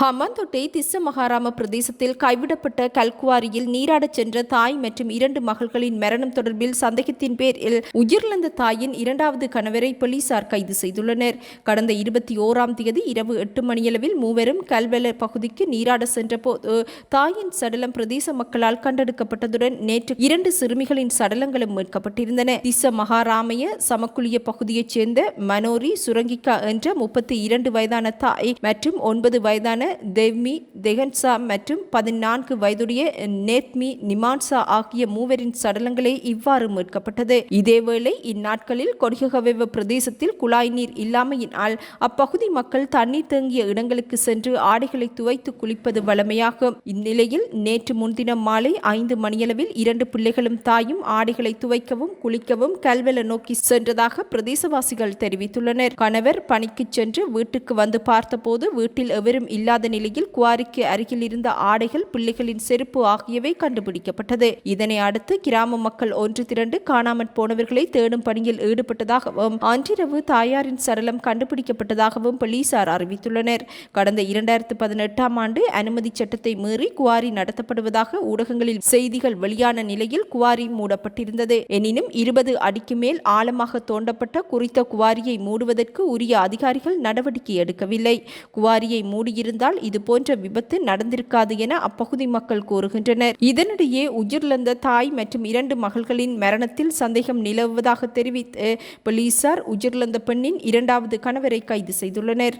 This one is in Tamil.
ஹம்மாந்தோட்டை திஸ்ஸ மகாராம பிரதேசத்தில் கைவிடப்பட்ட கல்குவாரியில் நீராடச் சென்ற தாய் மற்றும் இரண்டு மகள்களின் மரணம் தொடர்பில் சந்தேகத்தின் பேரில் உயிரிழந்த தாயின் இரண்டாவது கணவரை போலீசார் கைது செய்துள்ளனர். கடந்த இருபத்தி ஓராம் தேதி இரவு எட்டு மணியளவில் மூவரும் கல்வெல பகுதிக்கு நீராட சென்றபோது தாயின் சடலம் பிரதேச மக்களால் கண்டெடுக்கப்பட்டதுடன் நேற்று இரண்டு சிறுமிகளின் சடலங்களும் மீட்கப்பட்டிருந்தன. திஸ்ஸ மகாராமய சமக்குளிய பகுதியைச் சேர்ந்த மனோரி சுரங்கிகா என்ற முப்பத்தி இரண்டு வயதான தாய் மற்றும் ஒன்பது வயதான தேவ்மி தெஹன்சா மற்றும் பதினான்கு வயதுடைய நேத்மி நிமான்சா ஆகிய மூவரின் சடலங்களே இவ்வாறு மீட்கப்பட்டது. இதேவேளை இந்நாட்களில் கொடியகவெவ பிரதேசத்தில் குழாய் நீர் இல்லாமையினால் அப்பகுதி மக்கள் தண்ணீர் தேங்கிய இடங்களுக்கு சென்று ஆடைகளை துவைத்து குளிப்பது வழமையாகும். இந்நிலையில் நேற்று முன்தினம் மாலை ஐந்து மணியளவில் இரண்டு பிள்ளைகளும் தாயும் ஆடைகளை துவைக்கவும் குளிக்கவும் கல்வெல நோக்கி சென்றதாக பிரதேசவாசிகள் தெரிவித்துள்ளனர். கணவர் பணிக்கு சென்று வீட்டுக்கு வந்து பார்த்தபோது வீட்டில் எவரும் இல்லாத இல்லாத நிலையில் குவாரிக்கு அருகில் இருந்த ஆடைகள் பிள்ளைகளின் செருப்பு ஆகியவை கண்டுபிடிக்கப்பட்டது. இதனை அடுத்து கிராம மக்கள் ஒன்று திரண்டு காணாமற் போனவர்களை தேடும் பணியில் ஈடுபட்டதாகவும் அன்றிரவு தாயாரின் சடலம் கண்டுபிடிக்கப்பட்டதாகவும் போலீசார் அறிவித்துள்ளனர். கடந்த இரண்டாயிரத்து பதினெட்டாம் ஆண்டு அனுமதி சட்டத்தை மீறி குவாரி நடத்தப்படுவதாக ஊடகங்களில் செய்திகள் வெளியான நிலையில் குவாரி மூடப்பட்டிருந்தது. எனினும் இருபது அடிக்கு மேல் ஆழமாக தோண்டப்பட்ட குறித்த குவாரியை மூடுவதற்கு உரிய அதிகாரிகள் நடவடிக்கை எடுக்கவில்லை. குவாரியை மூடியிருந்தால் இருந்தால் இது போன்ற விபத்து நடந்திருக்காது என அப்பகுதி மக்கள் கூறுகின்றனர். இதனிடையே உயிரிழந்த தாய் மற்றும் இரண்டு மகள்களின் மரணத்தில் சந்தேகம் நிலவுவதாக தெரிவித்து போலீசார் உயிரிழந்த பெண்ணின் இரண்டாவது கணவரை கைது செய்துள்ளனர்.